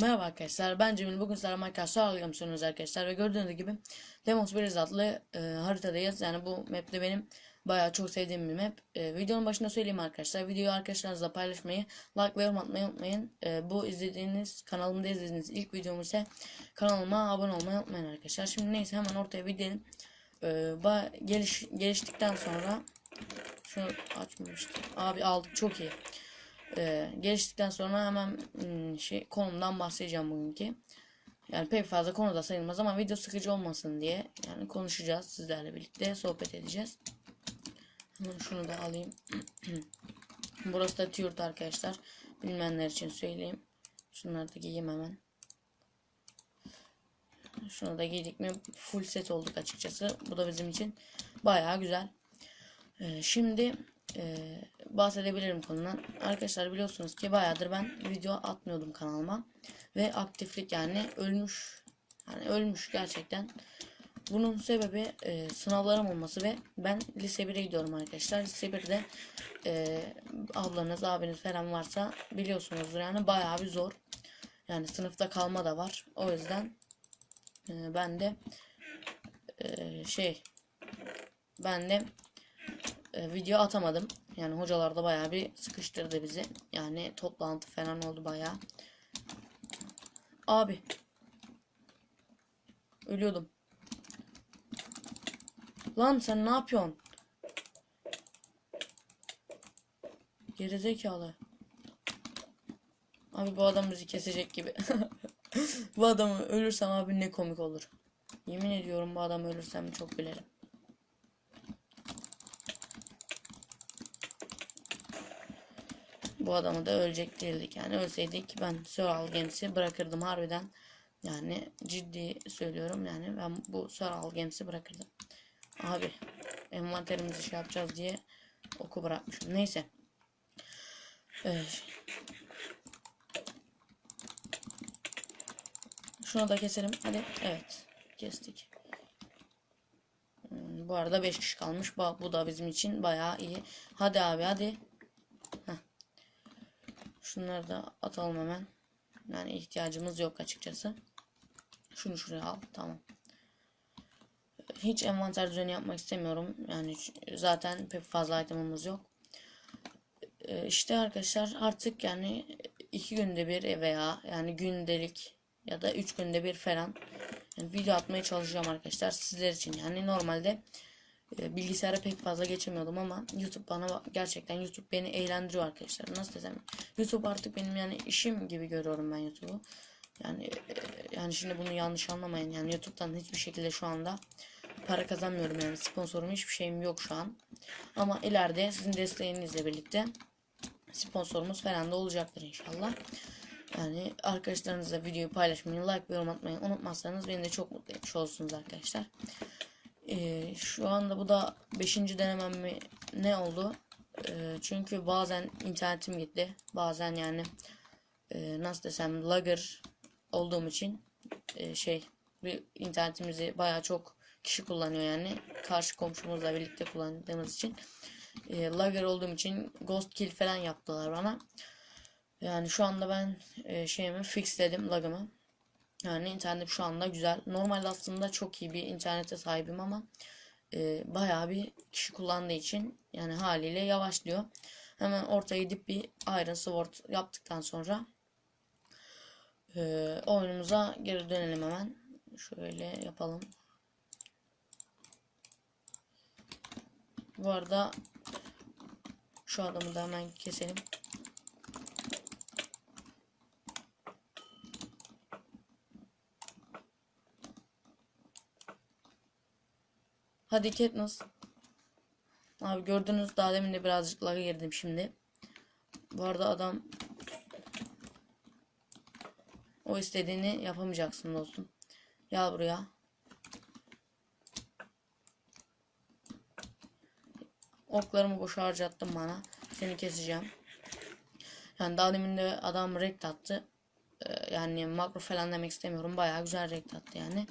Merhaba arkadaşlar ben Cemil. Bugün sizlerle Minecraft sağlayalım sunuyoruz arkadaşlar ve gördüğünüz gibi Demos Bridge adlı e, haritadayız. Yani bu map'te benim bayağı çok sevdiğim bir map. E, videonun başında söyleyeyim arkadaşlar videoyu arkadaşlarınızla paylaşmayı like ve yorum atmayı unutmayın. E, bu izlediğiniz kanalımda izlediğiniz ilk videom ise kanalıma abone olmayı unutmayın arkadaşlar. Şimdi neyse hemen ortaya bir gidelim. E, geliş, geliştikten sonra şunu açmamıştım abi aldık çok iyi ee, geliştikten sonra hemen hmm, şey konumdan bahsedeceğim bugünkü. Yani pek fazla konuda sayılmaz ama video sıkıcı olmasın diye yani konuşacağız sizlerle birlikte sohbet edeceğiz. Hemen şunu da alayım. Burası da Tiyurt arkadaşlar. Bilmeyenler için söyleyeyim. Şunları da giyeyim hemen. Şunu da giydik mi full set olduk açıkçası. Bu da bizim için bayağı güzel. Ee, şimdi e, bahsedebilirim konudan. Arkadaşlar biliyorsunuz ki bayağıdır ben video atmıyordum kanalıma. Ve aktiflik yani ölmüş. Yani ölmüş gerçekten. Bunun sebebi e, sınavlarım olması ve ben lise 1'e gidiyorum arkadaşlar. Lise 1'de e, ablanız, abiniz falan varsa biliyorsunuzdur yani bayağı bir zor. Yani sınıfta kalma da var. O yüzden e, ben de e, şey ben de e, video atamadım. Yani hocalar da bayağı bir sıkıştırdı bizi. Yani toplantı falan oldu bayağı. Abi. Ölüyordum. Lan sen ne yapıyorsun? Gerizekalı. Abi bu adam bizi kesecek gibi. bu adamı ölürsem abi ne komik olur. Yemin ediyorum bu adamı ölürsem çok gülerim. Bu adamı da ölecek değildik yani ölseydik ben Surreal Games'i bırakırdım harbiden. Yani ciddi söylüyorum yani ben bu Surreal Games'i bırakırdım. Abi envanterimizi şey yapacağız diye oku bırakmışım. Neyse. Ee, şunu da keselim. Hadi. Evet. Kestik. Hmm, Bu arada 5 kişi kalmış. Bu, da bizim için bayağı iyi. Hadi abi hadi. Şunları da atalım hemen. Yani ihtiyacımız yok açıkçası. Şunu şuraya al. Tamam. Hiç envanter düzeni yapmak istemiyorum. Yani zaten pek fazla itemimiz yok. Ee, İşte arkadaşlar artık yani iki günde bir veya yani gündelik ya da üç günde bir falan yani video atmaya çalışacağım arkadaşlar sizler için. Yani normalde bilgisayara pek fazla geçemiyordum ama YouTube bana gerçekten YouTube beni eğlendiriyor arkadaşlar. Nasıl desem YouTube artık benim yani işim gibi görüyorum ben YouTube'u. Yani e, yani şimdi bunu yanlış anlamayın. Yani YouTube'dan hiçbir şekilde şu anda para kazanmıyorum yani sponsorum hiçbir şeyim yok şu an. Ama ileride sizin desteğinizle birlikte sponsorumuz falan da olacaktır inşallah. Yani arkadaşlarınızla videoyu paylaşmayı, like ve yorum atmayı unutmazsanız beni de çok mutlu etmiş olursunuz arkadaşlar. Ee, şu anda bu da 5. denemem mi ne oldu? Ee, çünkü bazen internetim gitti. Bazen yani e, nasıl desem lagger olduğum için e, şey bir internetimizi baya çok kişi kullanıyor yani. Karşı komşumuzla birlikte kullandığımız için. E, lagger olduğum için ghost kill falan yaptılar bana. Yani şu anda ben e, şeyimi fixledim lagımı. Yani internet şu anda güzel. Normalde aslında çok iyi bir internete sahibim ama e, bayağı bir kişi kullandığı için yani haliyle yavaşlıyor. Hemen ortaya gidip bir Iron Sword yaptıktan sonra e, oyunumuza geri dönelim hemen. Şöyle yapalım. Bu arada şu adamı da hemen keselim. Hadi Katniss. Abi gördünüz daha demin de birazcık laga girdim şimdi. Bu arada adam o istediğini yapamayacaksın dostum. Gel buraya. Oklarımı boşa harcattım bana. Seni keseceğim. Yani daha demin de adam rekt attı. Ee, yani makro falan demek istemiyorum. Bayağı güzel rekt attı yani.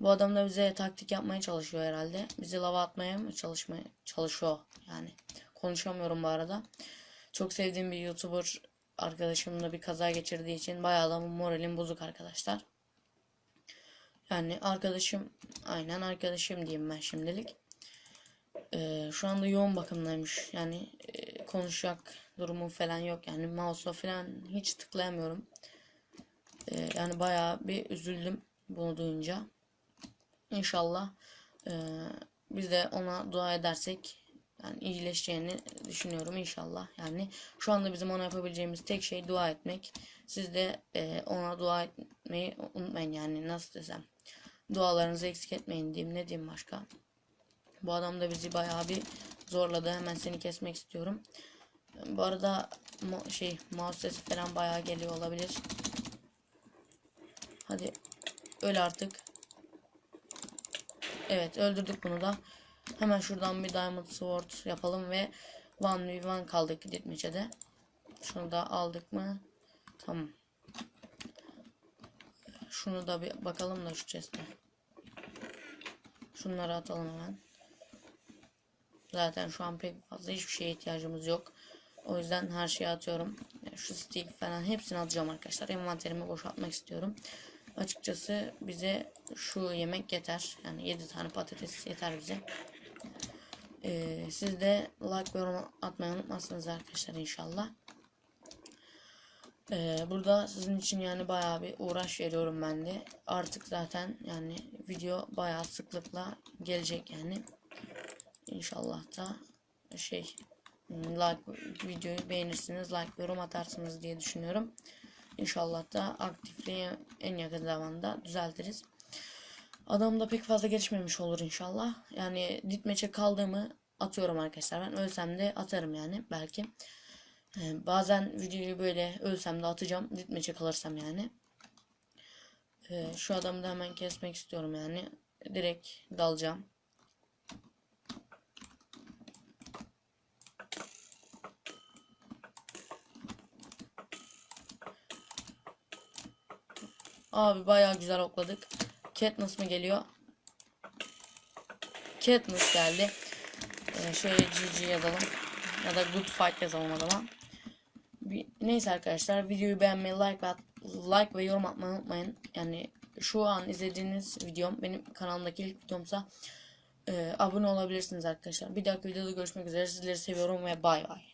Bu adam da bize taktik yapmaya çalışıyor herhalde. Bizi lava atmaya mı çalışmaya çalışıyor yani. Konuşamıyorum bu arada. Çok sevdiğim bir YouTuber arkadaşım da bir kaza geçirdiği için bayağı da moralim bozuk arkadaşlar. Yani arkadaşım aynen arkadaşım diyeyim ben şimdilik. Ee, şu anda yoğun bakımdaymış. Yani e, konuşacak durumu falan yok. Yani mouse'a falan hiç tıklayamıyorum. Ee, yani bayağı bir üzüldüm bunu duyunca. İnşallah e, biz de ona dua edersek yani iyileşeceğini düşünüyorum inşallah. Yani şu anda bizim ona yapabileceğimiz tek şey dua etmek. Siz de e, ona dua etmeyi unutmayın yani nasıl desem. Dualarınızı eksik etmeyin diyeyim ne diyeyim başka. Bu adam da bizi bayağı bir zorladı. Hemen seni kesmek istiyorum. Bu arada şey mouse sesi falan bayağı geliyor olabilir. Hadi öl artık. Evet öldürdük bunu da. Hemen şuradan bir Diamond Sword yapalım ve One v One kaldık Ditmeçe'de. Şunu da aldık mı? Tamam. Şunu da bir bakalım da şu chest'e. Şunları atalım hemen. Zaten şu an pek fazla hiçbir şeye ihtiyacımız yok. O yüzden her şeyi atıyorum. Şu stick falan hepsini atacağım arkadaşlar. Envanterimi boşaltmak istiyorum. Açıkçası bize şu yemek yeter. Yani 7 tane patates yeter bize. Ee, siz de like yorum atmayı unutmazsınız arkadaşlar inşallah. Ee, burada sizin için yani bayağı bir uğraş veriyorum ben de. Artık zaten yani video bayağı sıklıkla gelecek yani. İnşallah da şey like videoyu beğenirsiniz, like yorum atarsınız diye düşünüyorum. İnşallah da aktifliği en yakın zamanda düzeltiriz. Adam da pek fazla gelişmemiş olur inşallah. Yani ditmeçe kaldığımı atıyorum arkadaşlar. Ben ölsem de atarım yani belki. Ee, bazen videoyu böyle ölsem de atacağım. Ditmeçe kalırsam yani. Ee, şu adamı da hemen kesmek istiyorum yani. Direkt dalacağım. Abi bayağı güzel okladık. Katniss mı geliyor? Katniss geldi. Ee, şöyle GG yazalım. Ya da good fight yazalım adama. Bir, neyse arkadaşlar videoyu beğenmeyi, like ve, like ve yorum atmayı unutmayın. Yani şu an izlediğiniz videom benim kanalımdaki ilk videomsa e, abone olabilirsiniz arkadaşlar. Bir dahaki videoda görüşmek üzere. Sizleri seviyorum ve bay bay.